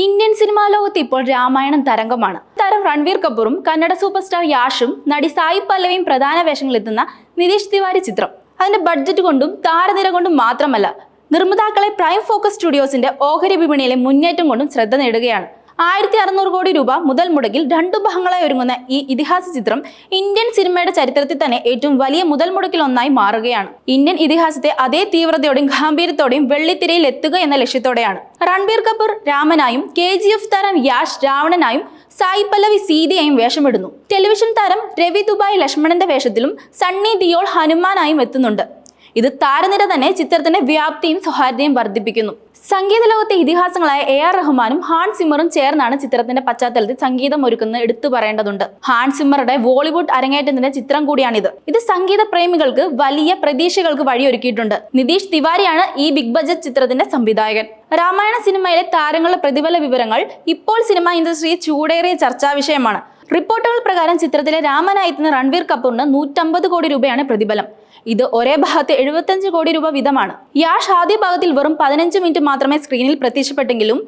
Indian cinema ലോകത്ത് ഇപ്പോൾ രാമായണം തരംഗമാണ്. താരം രൺവീർ കപൂറും കന്നഡ സൂപ്പർ സ്റ്റാർ യാഷും നടി സായി പല്ലവിയും പ്രധാന വേഷങ്ങളെത്തുന്ന നിതീഷ് തിവാരി ചിത്രം. അതിന്റെ ബഡ്ജറ്റ് കൊണ്ടും താരനിര കൊണ്ടും മാത്രമല്ല നിർമ്മാതാക്കളെ പ്രൈം ഫോക്കസ് സ്റ്റുഡിയോസിന്റെ ഓഹരി വിപണിയിലെ മുന്നേറ്റം കൊണ്ടും ശ്രദ്ധ നേടുകയാണ്. ആയിരത്തി അറുന്നൂറ് കോടി രൂപ മുതൽ മുടക്കിൽ രണ്ടു ഭാഗങ്ങളായി ഒരുങ്ങുന്ന ഈ ഇതിഹാസ ചിത്രം ഇന്ത്യൻ സിനിമയുടെ ചരിത്രത്തിൽ തന്നെ ഏറ്റവും വലിയ മുതൽ മുടക്കിൽ ഒന്നായി മാറുകയാണ്. ഇന്ത്യൻ ഇതിഹാസത്തെ അതേ തീവ്രതയോടെയും ഗാംഭീര്യത്തോടെയും വെള്ളിത്തിരയിൽ എത്തുക എന്ന ലക്ഷ്യത്തോടെയാണ്. രൺബീർ കപൂർ രാമനായും കെ ജി എഫ് താരം യാഷ് രാവണനായും സായി പല്ലവി സീതയായും വേഷമിടുന്നു. ടെലിവിഷൻ താരം രവി ദുബായ് ലക്ഷ്മണന്റെ വേഷത്തിലും സണ്ണി ദിയോൾ ഹനുമാനായും എത്തുന്നുണ്ട്. ഇത് താരനിര തന്നെ ചിത്രത്തിന്റെ വ്യാപ്തിയും സൗഹാർദ്ദയും വർദ്ധിപ്പിക്കുന്നു. സംഗീത ലോകത്തെ ഇതിഹാസങ്ങളായ എ ആർ റഹ്മാനും ഹാൻ സിമ്മറും ചേർന്നാണ് ചിത്രത്തിന്റെ പശ്ചാത്തലത്തിൽ സംഗീതം ഒരുക്കുന്നത് എടുത്തു പറയേണ്ടതുണ്ട്. ഹാൻ സിമ്മറുടെ ബോളിവുഡ് അരങ്ങേറ്റത്തിന്റെ ചിത്രം കൂടിയാണിത്. ഇത് സംഗീത പ്രേമികൾക്ക് വലിയ പ്രതീക്ഷകൾക്ക് വഴിയൊരുക്കിയിട്ടുണ്ട്. നിതീഷ് തിവാരിയാണ് ഈ ബിഗ് ബജറ്റ് ചിത്രത്തിന്റെ സംവിധായകൻ. രാമായണ സിനിമയിലെ താരങ്ങളുടെ പ്രതിഫല വിവരങ്ങൾ ഇപ്പോൾ സിനിമാ ഇൻഡസ്ട്രിയെ ചൂടേറിയ ചർച്ചാ വിഷയമാണ്. റിപ്പോർട്ടുകൾ പ്രകാരം ചിത്രത്തിലെ രാമനായത്തിന് രൺവീർ കപൂറിന് നൂറ്റമ്പത് കോടി രൂപയാണ് പ്രതിഫലം. ഇത് ഒരേ ഭാഗത്ത് എഴുപത്തഞ്ച് കോടി രൂപ വീതമാണ്. യാഷ് ആദ്യ ഭാഗത്തിൽ വെറും പതിനഞ്ച് മിനിറ്റ് മാത്രമേ സ്ക്രീനിൽ പ്രത്യക്ഷപ്പെട്ടെങ്കിലും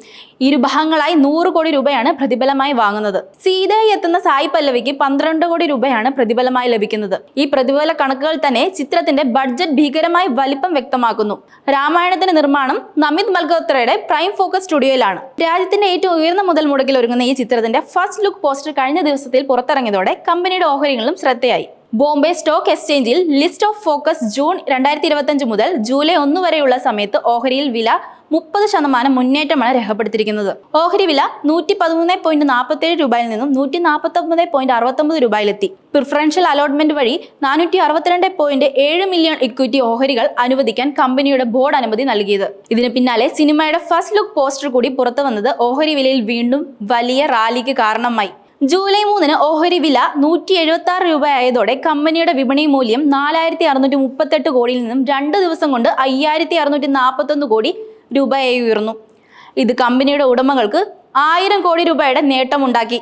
ഇരു ഭാഗങ്ങളായി നൂറ് കോടി രൂപയാണ് പ്രതിഫലമായി വാങ്ങുന്നത്. സീതയായി എത്തുന്ന സായി പല്ലവിക്ക് പന്ത്രണ്ട് കോടി രൂപയാണ് പ്രതിഫലമായി ലഭിക്കുന്നത്. ഈ പ്രതിഫല കണക്കുകൾ തന്നെ ചിത്രത്തിന്റെ ബഡ്ജറ്റ് ഭീകരമായി വലിപ്പം വ്യക്തമാക്കുന്നു. രാമായണത്തിന്റെ നിർമ്മാണം നമിത് മൽഹോത്രയുടെ പ്രൈം ഫോക്കസ് സ്റ്റുഡിയോയിലാണ്. രാജ്യത്തിന്റെ ഏറ്റവും ഉയർന്ന മുതൽ മുടക്കിൽ ഒരുങ്ങുന്ന ഈ ചിത്രത്തിന്റെ ഫസ്റ്റ് ലുക്ക് പോസ്റ്റർ കഴിഞ്ഞ ദിവസത്തിൽ പുറത്തിറങ്ങിയതോടെ കമ്പനിയുടെ ഓഹരികളും ശ്രദ്ധയായി. ബോംബെ സ്റ്റോക്ക് എക്സ്ചേഞ്ചിൽ ലിസ്റ്റ് ഓഫ് ഫോക്കസ് ജൂൺ രണ്ടായിരത്തി ഇരുപത്തഞ്ച് മുതൽ ജൂലൈ ഒന്ന് വരെയുള്ള സമയത്ത് ഓഹരിയിൽ വില മുപ്പത് ശതമാനം മുന്നേറ്റമാണ് രേഖപ്പെടുത്തിയിരിക്കുന്നത്. ഓഹരി വില നൂറ്റി പതിമൂന്ന് പോയിന്റ് നാൽപ്പത്തേഴ് രൂപയിൽ നിന്നും നൂറ്റി നാൽപ്പത്തി ഒമ്പത് പോയിന്റ് അറുപത്തൊമ്പത് രൂപയിലെത്തി. പ്രിഫറൻഷ്യൽ അലോട്ട്മെന്റ് വഴി നാനൂറ്റി അറുപത്തിരണ്ട് പോയിന്റ് ഏഴ് മില്യൺ ഇക്വിറ്റി ഓഹരികൾ അനുവദിക്കാൻ കമ്പനിയുടെ ബോർഡ് അനുമതി നൽകിയത്. ഇതിന് പിന്നാലെ സിനിമയുടെ ഫസ്റ്റ് ലുക്ക് പോസ്റ്റർ കൂടി പുറത്തു വന്നത് ഓഹരി വിലയിൽ വീണ്ടും വലിയ റാലിക്ക് കാരണമായി. ജൂലൈ മൂന്നിന് ഓഹരി വില നൂറ്റി എഴുപത്തി ആറ് രൂപയായതോടെ കമ്പനിയുടെ വിപണി മൂല്യം നാലായിരത്തി അറുന്നൂറ്റി മുപ്പത്തെട്ട് കോടിയിൽ നിന്നും രണ്ട് ദിവസം കൊണ്ട് അയ്യായിരത്തി അറുന്നൂറ്റി നാൽപ്പത്തൊന്ന് കോടി രൂപയായി ഉയർന്നു. ഇത് കമ്പനിയുടെ ഉടമകൾക്ക് ആയിരം കോടി രൂപയുടെ നേട്ടമുണ്ടാക്കി.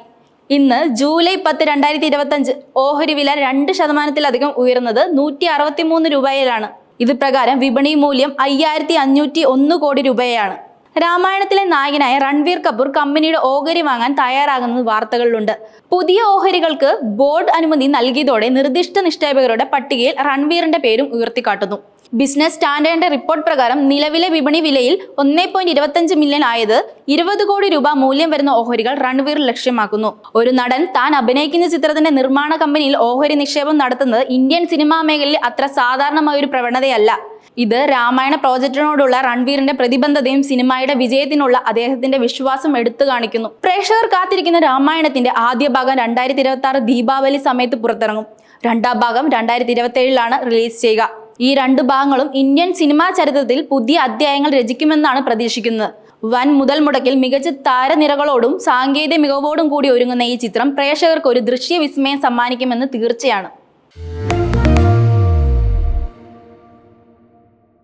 ഇന്ന് ജൂലൈ പത്ത് രണ്ടായിരത്തി ഇരുപത്തഞ്ച് ഓഹരി വില രണ്ട് ശതമാനത്തിലധികം ഉയർന്നത് നൂറ്റി അറുപത്തി മൂന്ന് രൂപയിലാണ്. ഇത് പ്രകാരം വിപണി മൂല്യം അയ്യായിരത്തി അഞ്ഞൂറ്റി ഒന്ന് കോടി രൂപയാണ്. രാമായണത്തിലെ നായകനായ രൺവീർ കപൂർ കമ്പനിയുടെ ഓഹരി വാങ്ങാൻ തയ്യാറാകുന്നത് വാർത്തകളിലുണ്ട്. പുതിയ ഓഹരികൾക്ക് ബോർഡ് അനുമതി നൽകിയതോടെ നിർദ്ദിഷ്ട നിക്ഷേപകരുടെ പട്ടികയിൽ രൺവീറിന്റെ പേരും ഉയർത്തിക്കാട്ടുന്നു. ബിസിനസ് സ്റ്റാൻഡേർഡ് റിപ്പോർട്ട് പ്രകാരം നിലവിലെ വിപണി വിലയിൽ ഒന്നേ പോയിന്റ് ഇരുപത്തഞ്ച് മില്യൺ ആയത് ഇരുപത് കോടി രൂപ മൂല്യം വരുന്ന ഓഹരികൾ റൺവീർ ലക്ഷ്യമാക്കുന്നു. ഒരു നടൻ താൻ അഭിനയിക്കുന്ന ചിത്രത്തിന്റെ നിർമ്മാണ കമ്പനിയിൽ ഓഹരി നിക്ഷേപം നടത്തുന്നത് ഇന്ത്യൻ സിനിമാ മേഖലയിൽ അത്ര സാധാരണമായ ഒരു പ്രവണതയല്ല. ഇത് രാമായണ പ്രോജക്റ്റിനോടുള്ള റൺവീറിന്റെ പ്രതിബദ്ധതയും സിനിമയുടെ വിജയത്തിനുള്ള അദ്ദേഹത്തിന്റെ വിശ്വാസം എടുത്തു കാണിക്കുന്നു. പ്രേക്ഷകർ കാത്തിരിക്കുന്ന രാമായണത്തിന്റെ ആദ്യ ഭാഗം രണ്ടായിരത്തി ഇരുപത്തി ആറ് ദീപാവലി സമയത്ത് പുറത്തിറങ്ങും. രണ്ടാം ഭാഗം രണ്ടായിരത്തി ഇരുപത്തി ഏഴിലാണ് റിലീസ് ചെയ്യുക. ഈ രണ്ട് ഭാഗങ്ങളും ഇന്ത്യൻ സിനിമാ ചരിത്രത്തിൽ പുതിയ അധ്യായങ്ങൾ രചിക്കുമെന്നാണ് പ്രതീക്ഷിക്കുന്നത്. വൻ മുതൽ മുടക്കിൽ മികച്ച താരനിരകളോടും സാങ്കേതിക മികവോടും കൂടി ഒരുങ്ങുന്ന ഈ ചിത്രം പ്രേക്ഷകർക്ക് ഒരു ദൃശ്യവിസ്മയം സമ്മാനിക്കുമെന്ന് തീർച്ചയാണ്.